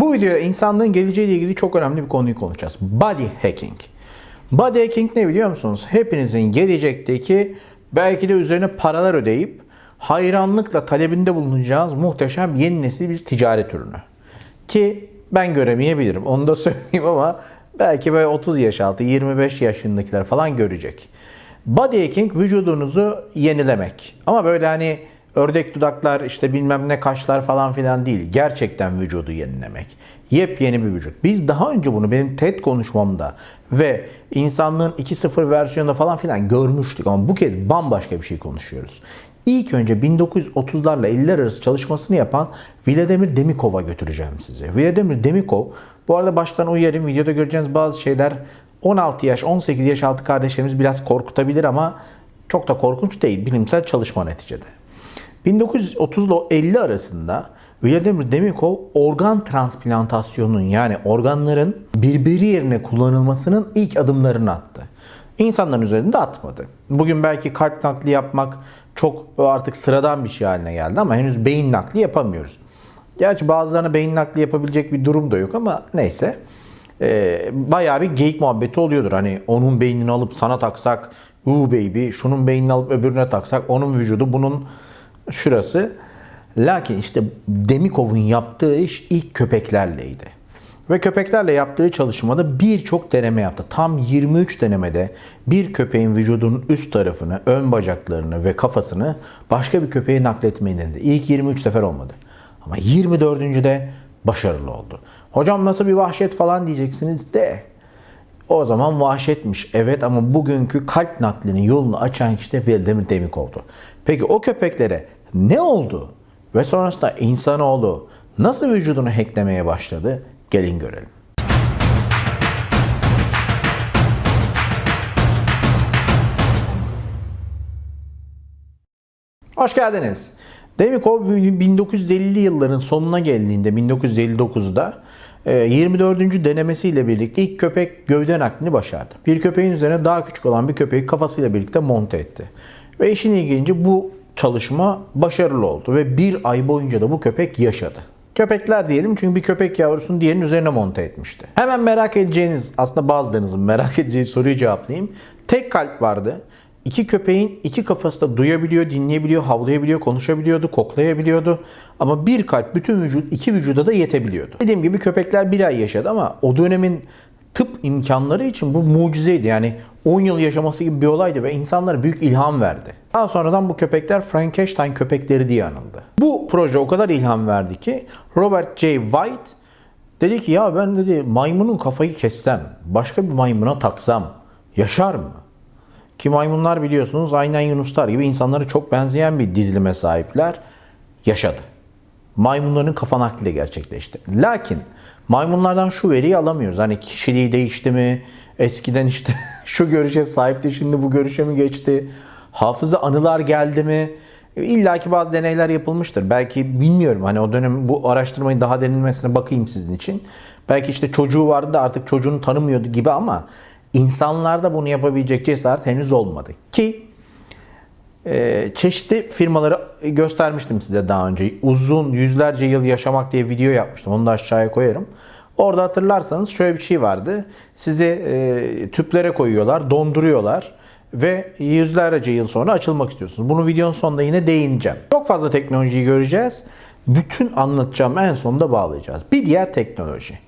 Bu videoda insanlığın geleceğiyle ilgili çok önemli bir konuyu konuşacağız. Body hacking. Body hacking ne biliyor musunuz? Hepinizin gelecekteki belki de üzerine paralar ödeyip hayranlıkla talebinde bulunacağınız muhteşem yeni nesil bir ticaret ürünü. Ki ben göremeyebilirim. Onu da söyleyeyim ama belki böyle 30 yaş altı, 25 yaşındakiler falan görecek. Body hacking vücudunuzu yenilemek. Ama böyle hani ördek dudaklar işte bilmem ne kaşlar falan filan değil. Gerçekten vücudu yenilemek. Yepyeni bir vücut. Biz daha önce bunu benim TED konuşmamda ve insanlığın 2.0 versiyonunda falan filan görmüştük ama bu kez bambaşka bir şey konuşuyoruz. İlk önce 1930'larla 50'ler arası çalışmasını yapan Vladimir Demikov'a götüreceğim sizi. Vladimir Demikov, bu arada baştan uyarayım videoda göreceğiniz bazı şeyler 16 yaş, 18 yaş altı kardeşlerimiz biraz korkutabilir ama çok da korkunç değil. Bilimsel çalışma neticede. 1930 ile 50 arasında Vladimir Demikov organ transplantasyonunun yani organların birbiri yerine kullanılmasının ilk adımlarını attı. İnsanların üzerinde atmadı. Bugün belki kalp nakli yapmak çok artık sıradan bir şey haline geldi ama henüz beyin nakli yapamıyoruz. Gerçi bazılarına beyin nakli yapabilecek bir durum da yok ama neyse. Ee, bayağı bir geyik muhabbeti oluyordur. Hani onun beynini alıp sana taksak, uu baby, şunun beynini alıp öbürüne taksak, onun vücudu, bunun şurası. Lakin işte Demikov'un yaptığı iş ilk köpeklerleydi. Ve köpeklerle yaptığı çalışmada birçok deneme yaptı. Tam 23 denemede bir köpeğin vücudunun üst tarafını, ön bacaklarını ve kafasını başka bir köpeğe nakletmeyi denedi. İlk 23 sefer olmadı. Ama 24. de başarılı oldu. Hocam nasıl bir vahşet falan diyeceksiniz de. O zaman vahşetmiş. Evet ama bugünkü kalp naklinin yolunu açan kişi de Vladimir Demikov'du. Peki o köpeklere ne oldu? Ve sonrasında insanoğlu nasıl vücudunu hacklemeye başladı? Gelin görelim. Hoş geldiniz. Demikov 1950'li yılların sonuna geldiğinde 1959'da 24. e, denemesiyle birlikte ilk köpek gövde naklini başardı. Bir köpeğin üzerine daha küçük olan bir köpeği kafasıyla birlikte monte etti. Ve işin ilginci bu çalışma başarılı oldu ve bir ay boyunca da bu köpek yaşadı. Köpekler diyelim çünkü bir köpek yavrusunu diğerinin üzerine monte etmişti. Hemen merak edeceğiniz, aslında bazılarınızın merak edeceği soruyu cevaplayayım. Tek kalp vardı. İki köpeğin iki kafası da duyabiliyor, dinleyebiliyor, havlayabiliyor, konuşabiliyordu, koklayabiliyordu. Ama bir kalp bütün vücut, iki vücuda da yetebiliyordu. Dediğim gibi köpekler bir ay yaşadı ama o dönemin tıp imkanları için bu mucizeydi. Yani 10 yıl yaşaması gibi bir olaydı ve insanlara büyük ilham verdi. Daha sonradan bu köpekler Frankenstein köpekleri diye anıldı. Bu proje o kadar ilham verdi ki Robert J. White dedi ki ya ben dedi maymunun kafayı kessem, başka bir maymuna taksam yaşar mı? Ki maymunlar biliyorsunuz aynen yunuslar gibi insanlara çok benzeyen bir dizilime sahipler. Yaşadı. Maymunların kafa nakli gerçekleşti. Lakin maymunlardan şu veriyi alamıyoruz. Hani kişiliği değişti mi? Eskiden işte şu görüşe sahipti şimdi bu görüşe mi geçti? Hafıza anılar geldi mi? İlla ki bazı deneyler yapılmıştır. Belki bilmiyorum hani o dönem bu araştırmayı daha denilmesine bakayım sizin için. Belki işte çocuğu vardı da artık çocuğunu tanımıyordu gibi ama insanlarda bunu yapabilecek cesaret henüz olmadı. Ki e, çeşitli firmaları göstermiştim size daha önce. Uzun yüzlerce yıl yaşamak diye video yapmıştım. Onu da aşağıya koyarım. Orada hatırlarsanız şöyle bir şey vardı. Sizi e, tüplere koyuyorlar, donduruyorlar ve yüzlerce yıl sonra açılmak istiyorsunuz. Bunu videonun sonunda yine değineceğim. Çok fazla teknolojiyi göreceğiz. Bütün anlatacağım en sonunda bağlayacağız. Bir diğer teknoloji.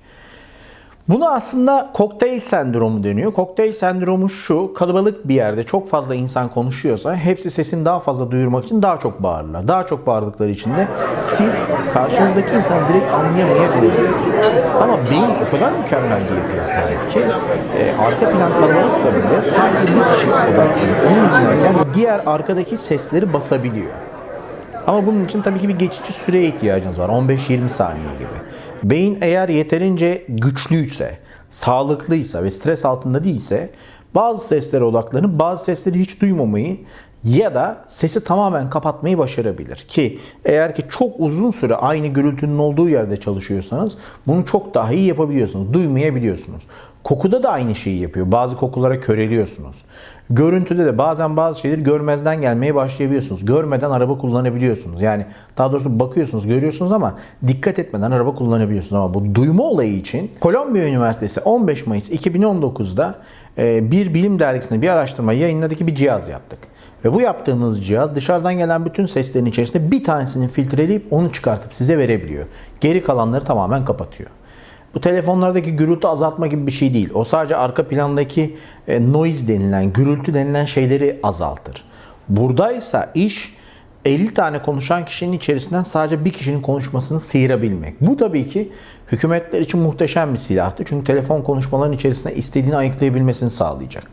Buna aslında kokteyl sendromu deniyor. Kokteyl sendromu şu, kalabalık bir yerde çok fazla insan konuşuyorsa hepsi sesini daha fazla duyurmak için daha çok bağırırlar. Daha çok bağırdıkları için de siz karşınızdaki insanı direkt anlayamayabilirsiniz. Ama beyin o kadar mükemmel bir yapıya sahip ki e, arka plan kalabalıksa bile sadece bir kişi odaklanıp onu dinlerken diğer arkadaki sesleri basabiliyor. Ama bunun için tabii ki bir geçici süreye ihtiyacınız var. 15-20 saniye gibi. Beyin eğer yeterince güçlüyse, sağlıklıysa ve stres altında değilse bazı seslere odaklanıp bazı sesleri hiç duymamayı ya da sesi tamamen kapatmayı başarabilir. Ki eğer ki çok uzun süre aynı gürültünün olduğu yerde çalışıyorsanız bunu çok daha iyi yapabiliyorsunuz. Duymayabiliyorsunuz. Kokuda da aynı şeyi yapıyor. Bazı kokulara köreliyorsunuz. Görüntüde de bazen bazı şeyleri görmezden gelmeye başlayabiliyorsunuz. Görmeden araba kullanabiliyorsunuz. Yani daha doğrusu bakıyorsunuz, görüyorsunuz ama dikkat etmeden araba kullanabiliyorsunuz. Ama bu duyma olayı için Kolombiya Üniversitesi 15 Mayıs 2019'da e, bir bilim dergisinde bir araştırma yayınladı ki bir cihaz yaptık. Ve bu yaptığımız cihaz dışarıdan gelen bütün seslerin içerisinde bir tanesini filtreleyip onu çıkartıp size verebiliyor. Geri kalanları tamamen kapatıyor. Bu telefonlardaki gürültü azaltma gibi bir şey değil. O sadece arka plandaki e, noise denilen, gürültü denilen şeyleri azaltır. Buradaysa iş 50 tane konuşan kişinin içerisinden sadece bir kişinin konuşmasını sıyırabilmek. Bu tabii ki hükümetler için muhteşem bir silahtı. Çünkü telefon konuşmaların içerisinde istediğini ayıklayabilmesini sağlayacak.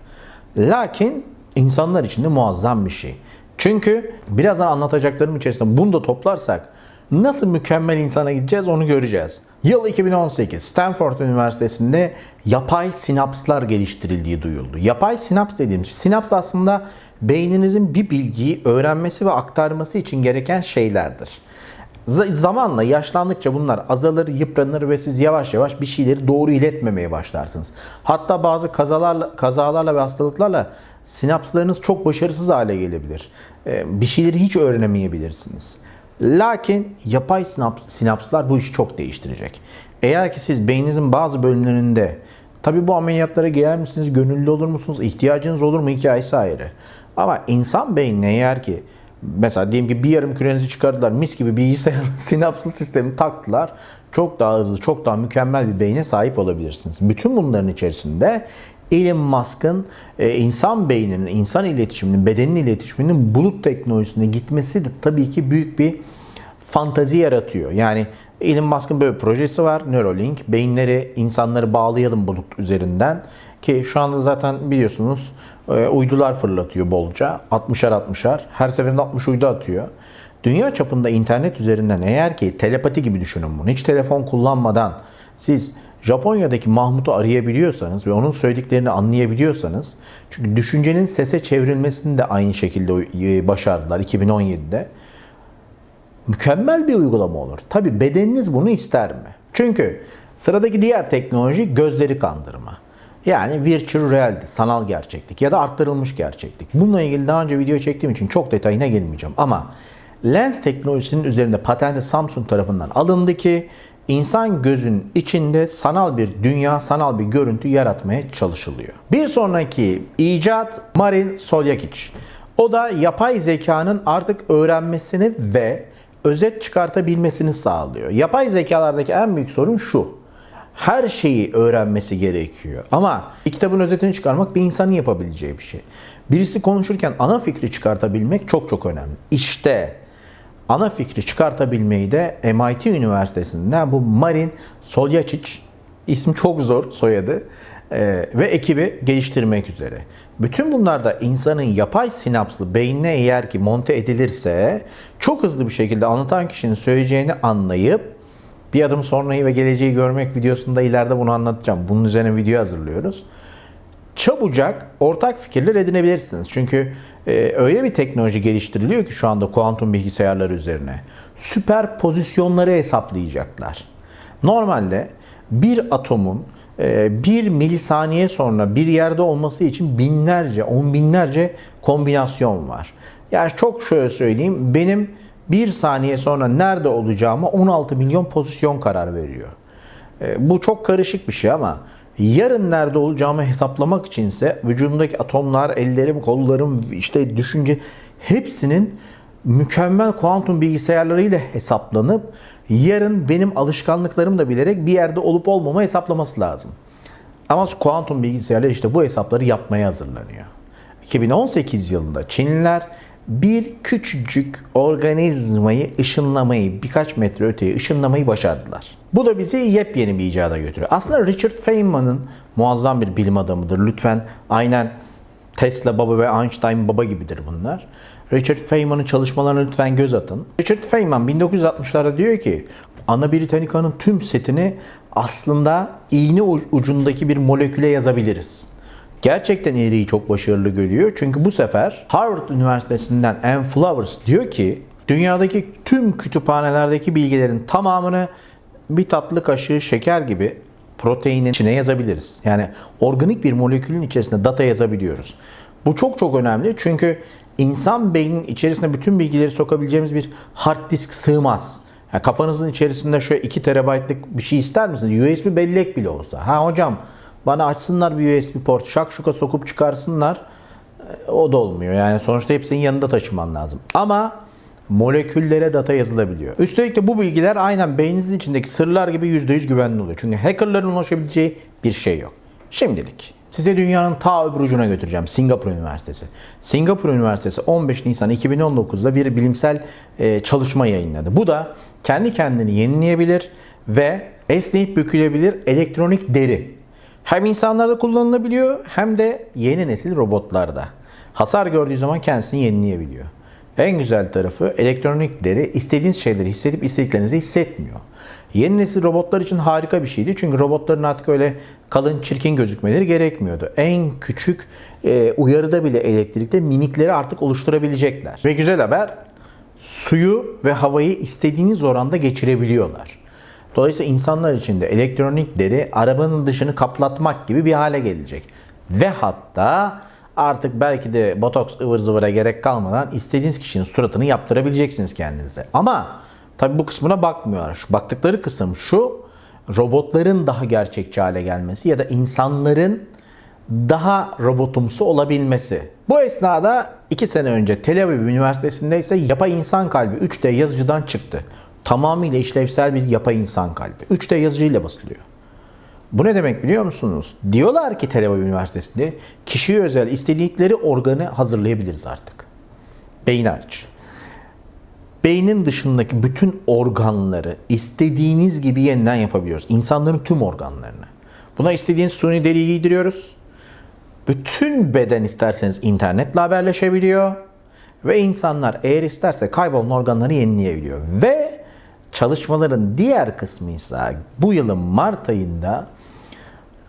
Lakin insanlar için de muazzam bir şey. Çünkü birazdan anlatacaklarım içerisinde bunu da toplarsak nasıl mükemmel insana gideceğiz onu göreceğiz. Yıl 2018 Stanford Üniversitesi'nde yapay sinapslar geliştirildiği duyuldu. Yapay sinaps dediğimiz sinaps aslında beyninizin bir bilgiyi öğrenmesi ve aktarması için gereken şeylerdir. Zamanla yaşlandıkça bunlar azalır, yıpranır ve siz yavaş yavaş bir şeyleri doğru iletmemeye başlarsınız. Hatta bazı kazalarla, kazalarla ve hastalıklarla sinapslarınız çok başarısız hale gelebilir. Ee, Bir şeyleri hiç öğrenemeyebilirsiniz. Lakin yapay sinaps, sinapslar bu işi çok değiştirecek. Eğer ki siz beyninizin bazı bölümlerinde tabi bu ameliyatlara girer misiniz, gönüllü olur musunuz, ihtiyacınız olur mu hikayesi ayrı. Ama insan beynine eğer ki mesela diyelim ki bir yarım kürenizi çıkardılar mis gibi bilgisayar sinapslı sistemi taktılar. Çok daha hızlı, çok daha mükemmel bir beyne sahip olabilirsiniz. Bütün bunların içerisinde Elon Musk'ın e, insan beyninin, insan iletişiminin, bedenin iletişiminin bulut teknolojisine gitmesi de tabii ki büyük bir fantazi yaratıyor. Yani Elon Musk'ın böyle bir projesi var. Neuralink. Beyinleri, insanları bağlayalım bulut üzerinden. Ki şu anda zaten biliyorsunuz e, uydular fırlatıyor bolca. 60'ar 60'ar. Her seferinde 60 uydu atıyor. Dünya çapında internet üzerinden eğer ki telepati gibi düşünün bunu. Hiç telefon kullanmadan siz Japonya'daki Mahmut'u arayabiliyorsanız ve onun söylediklerini anlayabiliyorsanız çünkü düşüncenin sese çevrilmesini de aynı şekilde e, başardılar 2017'de mükemmel bir uygulama olur. Tabi bedeniniz bunu ister mi? Çünkü sıradaki diğer teknoloji gözleri kandırma. Yani virtual reality, sanal gerçeklik ya da arttırılmış gerçeklik. Bununla ilgili daha önce video çektiğim için çok detayına gelmeyeceğim ama lens teknolojisinin üzerinde patenti Samsung tarafından alındı ki insan gözün içinde sanal bir dünya, sanal bir görüntü yaratmaya çalışılıyor. Bir sonraki icat Marin Soljakic. O da yapay zekanın artık öğrenmesini ve özet çıkartabilmesini sağlıyor. Yapay zekalardaki en büyük sorun şu. Her şeyi öğrenmesi gerekiyor. Ama bir kitabın özetini çıkarmak bir insanın yapabileceği bir şey. Birisi konuşurken ana fikri çıkartabilmek çok çok önemli. İşte ana fikri çıkartabilmeyi de MIT Üniversitesi'nden bu Marin Soljacic ismi çok zor soyadı ee, ve ekibi geliştirmek üzere. Bütün bunlar da insanın yapay sinapslı beynine eğer ki monte edilirse çok hızlı bir şekilde anlatan kişinin söyleyeceğini anlayıp bir adım sonrayı ve geleceği görmek videosunda ileride bunu anlatacağım. Bunun üzerine video hazırlıyoruz. Çabucak ortak fikirler edinebilirsiniz. Çünkü e, öyle bir teknoloji geliştiriliyor ki şu anda kuantum bilgisayarları üzerine. Süper pozisyonları hesaplayacaklar. Normalde bir atomun e, bir milisaniye sonra bir yerde olması için binlerce, on binlerce kombinasyon var. Yani çok şöyle söyleyeyim, benim bir saniye sonra nerede olacağıma 16 milyon pozisyon karar veriyor. E, bu çok karışık bir şey ama yarın nerede olacağımı hesaplamak içinse vücudumdaki atomlar, ellerim, kollarım, işte düşünce hepsinin mükemmel kuantum bilgisayarlarıyla hesaplanıp yarın benim alışkanlıklarım da bilerek bir yerde olup olmama hesaplaması lazım. Ama kuantum bilgisayarlar işte bu hesapları yapmaya hazırlanıyor. 2018 yılında Çinliler bir küçücük organizmayı ışınlamayı, birkaç metre öteye ışınlamayı başardılar. Bu da bizi yepyeni bir icada götürüyor. Aslında Richard Feynman'ın muazzam bir bilim adamıdır. Lütfen aynen Tesla baba ve Einstein baba gibidir bunlar. Richard Feynman'ın çalışmalarına lütfen göz atın. Richard Feynman 1960'larda diyor ki Ana Britannica'nın tüm setini aslında iğne ucundaki bir moleküle yazabiliriz. Gerçekten ileriyi çok başarılı görüyor. Çünkü bu sefer Harvard Üniversitesi'nden Ann Flowers diyor ki dünyadaki tüm kütüphanelerdeki bilgilerin tamamını bir tatlı kaşığı şeker gibi proteinin içine yazabiliriz. Yani organik bir molekülün içerisinde data yazabiliyoruz. Bu çok çok önemli çünkü insan beyninin içerisine bütün bilgileri sokabileceğimiz bir hard disk sığmaz. Yani kafanızın içerisinde şöyle 2 terabaytlık bir şey ister misiniz? USB bellek bile olsa. Ha hocam bana açsınlar bir USB port, şakşuka sokup çıkarsınlar. E, O da olmuyor. Yani sonuçta hepsinin yanında taşıman lazım. Ama moleküllere data yazılabiliyor. Üstelik de bu bilgiler aynen beyninizin içindeki sırlar gibi %100 güvenli oluyor. Çünkü hackerların ulaşabileceği bir şey yok. Şimdilik. Size dünyanın ta öbür ucuna götüreceğim. Singapur Üniversitesi. Singapur Üniversitesi 15 Nisan 2019'da bir bilimsel e, çalışma yayınladı. Bu da kendi kendini yenileyebilir ve esneyip bükülebilir elektronik deri. Hem insanlarda kullanılabiliyor hem de yeni nesil robotlarda. Hasar gördüğü zaman kendisini yenileyebiliyor. En güzel tarafı elektronik deri istediğiniz şeyleri hissedip istediklerinizi hissetmiyor. Yeni nesil robotlar için harika bir şeydi. Çünkü robotların artık öyle kalın çirkin gözükmeleri gerekmiyordu. En küçük e, uyarıda bile elektrikte minikleri artık oluşturabilecekler. Ve güzel haber suyu ve havayı istediğiniz oranda geçirebiliyorlar. Dolayısıyla insanlar için de elektronik deri arabanın dışını kaplatmak gibi bir hale gelecek. Ve hatta artık belki de botoks ıvır zıvıra gerek kalmadan istediğiniz kişinin suratını yaptırabileceksiniz kendinize. Ama tabi bu kısmına bakmıyorlar. Şu baktıkları kısım şu robotların daha gerçekçi hale gelmesi ya da insanların daha robotumsu olabilmesi. Bu esnada 2 sene önce Tel Aviv Üniversitesi'nde ise yapay insan kalbi 3D yazıcıdan çıktı. Tamamıyla işlevsel bir yapay insan kalbi. 3D yazıcıyla basılıyor. Bu ne demek biliyor musunuz? Diyorlar ki Tel Aviv Üniversitesi'nde kişiye özel istedikleri organı hazırlayabiliriz artık. Beyin hariç. Beynin dışındaki bütün organları istediğiniz gibi yeniden yapabiliyoruz. İnsanların tüm organlarını. Buna istediğiniz suni deriyi giydiriyoruz. Bütün beden isterseniz internetle haberleşebiliyor. Ve insanlar eğer isterse kaybolan organları yenileyebiliyor. Ve çalışmaların diğer kısmı ise bu yılın Mart ayında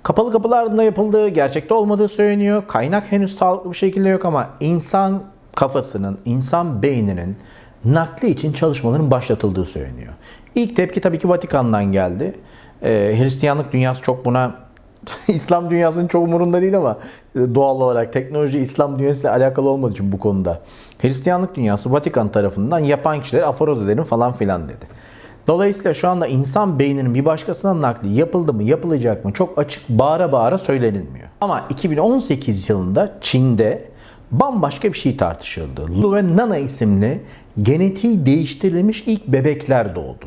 kapalı kapılarında yapıldığı, gerçekte olmadığı söyleniyor. Kaynak henüz sağlıklı bir şekilde yok ama insan kafasının, insan beyninin nakli için çalışmaların başlatıldığı söyleniyor. İlk tepki tabii ki Vatikan'dan geldi. Ee, Hristiyanlık dünyası çok buna İslam dünyasının çok umurunda değil ama doğal olarak teknoloji İslam dünyasıyla alakalı olmadığı için bu konuda. Hristiyanlık dünyası Vatikan tarafından yapan kişiler aforoz edelim falan filan dedi. Dolayısıyla şu anda insan beyninin bir başkasına nakli yapıldı mı yapılacak mı çok açık bağıra bağıra söylenilmiyor. Ama 2018 yılında Çin'de bambaşka bir şey tartışıldı. Lu ve Nana isimli genetiği değiştirilmiş ilk bebekler doğdu.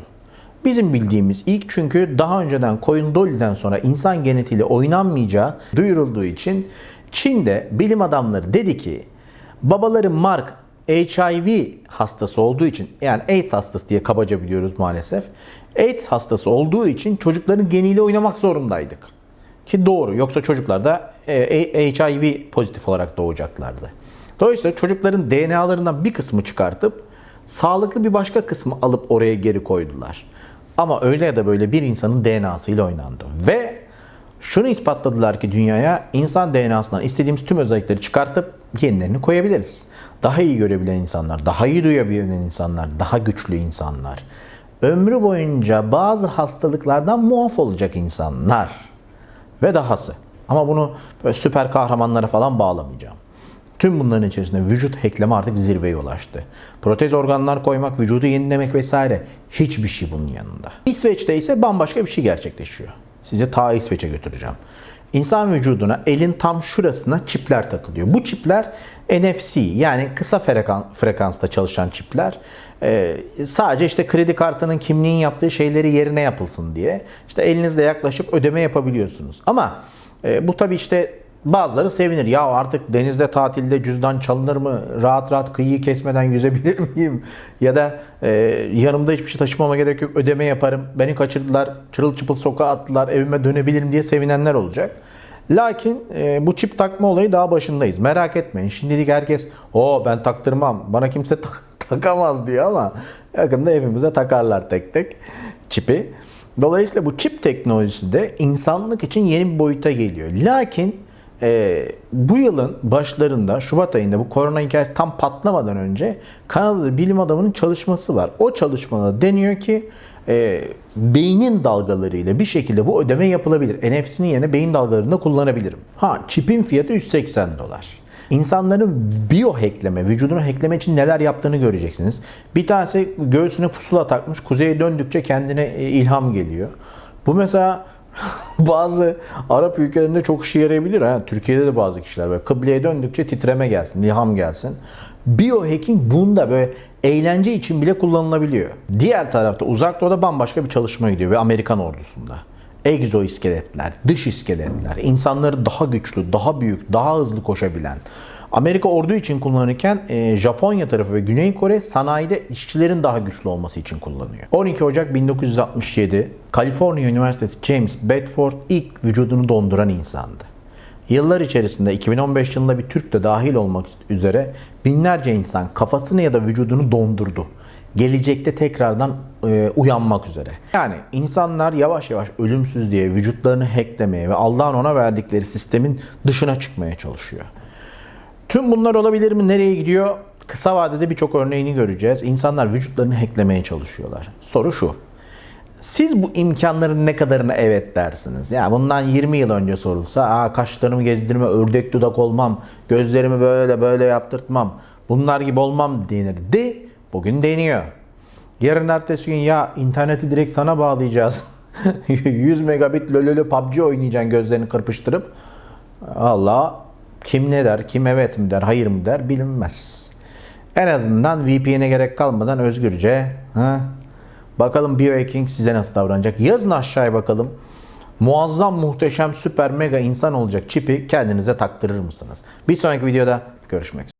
Bizim bildiğimiz ilk çünkü daha önceden koyun Dolly'den sonra insan genetiğiyle oynanmayacağı duyurulduğu için Çin'de bilim adamları dedi ki babaları Mark HIV hastası olduğu için yani AIDS hastası diye kabaca biliyoruz maalesef. AIDS hastası olduğu için çocukların geniyle oynamak zorundaydık. Ki doğru. Yoksa çocuklar da e, HIV pozitif olarak doğacaklardı. Dolayısıyla çocukların DNA'larından bir kısmı çıkartıp sağlıklı bir başka kısmı alıp oraya geri koydular. Ama öyle ya da böyle bir insanın DNA'sıyla oynandı. Ve şunu ispatladılar ki dünyaya insan DNA'sından istediğimiz tüm özellikleri çıkartıp yenilerini koyabiliriz. Daha iyi görebilen insanlar, daha iyi duyabilen insanlar, daha güçlü insanlar. Ömrü boyunca bazı hastalıklardan muaf olacak insanlar. Ve dahası. Ama bunu böyle süper kahramanlara falan bağlamayacağım. Tüm bunların içerisinde vücut hackleme artık zirveye ulaştı. Protez organlar koymak, vücudu yenilemek vesaire hiçbir şey bunun yanında. İsveç'te ise bambaşka bir şey gerçekleşiyor. Sizi ta İsveç'e götüreceğim. İnsan vücuduna elin tam şurasına çipler takılıyor. Bu çipler NFC yani kısa frekan, frekansta çalışan çipler. Ee, sadece işte kredi kartının kimliğin yaptığı şeyleri yerine yapılsın diye. İşte elinizle yaklaşıp ödeme yapabiliyorsunuz. Ama e, bu tabii işte Bazıları sevinir. Ya artık denizde tatilde cüzdan çalınır mı? Rahat rahat kıyıyı kesmeden yüzebilir miyim? Ya da e, yanımda hiçbir şey taşımama gerek yok. Ödeme yaparım. Beni kaçırdılar. Çırılçıpıl sokağa attılar. Evime dönebilirim diye sevinenler olacak. Lakin e, bu çip takma olayı daha başındayız. Merak etmeyin. Şimdilik herkes o ben taktırmam. Bana kimse tak- takamaz diyor ama yakında evimize takarlar tek tek çipi. Dolayısıyla bu çip teknolojisi de insanlık için yeni bir boyuta geliyor. Lakin Ee, bu yılın başlarında Şubat ayında bu korona hikayesi tam patlamadan önce Kanada'da bilim adamının çalışması var. O çalışmada deniyor ki e, beynin dalgalarıyla bir şekilde bu ödeme yapılabilir. NFC'nin yerine beyin dalgalarını da kullanabilirim. Ha çipin fiyatı 180 dolar. İnsanların biyo hackleme, vücudunu hackleme için neler yaptığını göreceksiniz. Bir tanesi göğsüne pusula takmış, kuzeye döndükçe kendine e, ilham geliyor. Bu mesela bazı Arap ülkelerinde çok işe yarayabilir. Ha. Türkiye'de de bazı kişiler böyle kıbleye döndükçe titreme gelsin, ilham gelsin. Biohacking bunda böyle eğlence için bile kullanılabiliyor. Diğer tarafta uzak doğuda bambaşka bir çalışma gidiyor ve Amerikan ordusunda. Egzoiskeletler, dış iskeletler, insanları daha güçlü, daha büyük, daha hızlı koşabilen. Amerika ordu için kullanırken e, Japonya tarafı ve Güney Kore sanayide işçilerin daha güçlü olması için kullanıyor. 12 Ocak 1967 Kaliforniya Üniversitesi James Bedford ilk vücudunu donduran insandı. Yıllar içerisinde 2015 yılında bir Türk de dahil olmak üzere binlerce insan kafasını ya da vücudunu dondurdu. Gelecekte tekrardan e, uyanmak üzere. Yani insanlar yavaş yavaş ölümsüz diye vücutlarını hacklemeye ve Allah'ın ona verdikleri sistemin dışına çıkmaya çalışıyor. Tüm bunlar olabilir mi? Nereye gidiyor? Kısa vadede birçok örneğini göreceğiz. İnsanlar vücutlarını hacklemeye çalışıyorlar. Soru şu. Siz bu imkanların ne kadarına evet dersiniz? Ya bundan 20 yıl önce sorulsa, Aa, kaşlarımı gezdirme, ördek dudak olmam, gözlerimi böyle böyle yaptırtmam, bunlar gibi olmam denirdi. Bugün deniyor. Yarın ertesi gün ya interneti direkt sana bağlayacağız. 100 megabit lölölö PUBG oynayacaksın gözlerini kırpıştırıp. Allah kim ne der, kim evet mi der, hayır mı der bilinmez. En azından VPN'e gerek kalmadan özgürce ha, bakalım biohacking size nasıl davranacak. Yazın aşağıya bakalım. Muazzam, muhteşem, süper, mega insan olacak çipi kendinize taktırır mısınız? Bir sonraki videoda görüşmek üzere.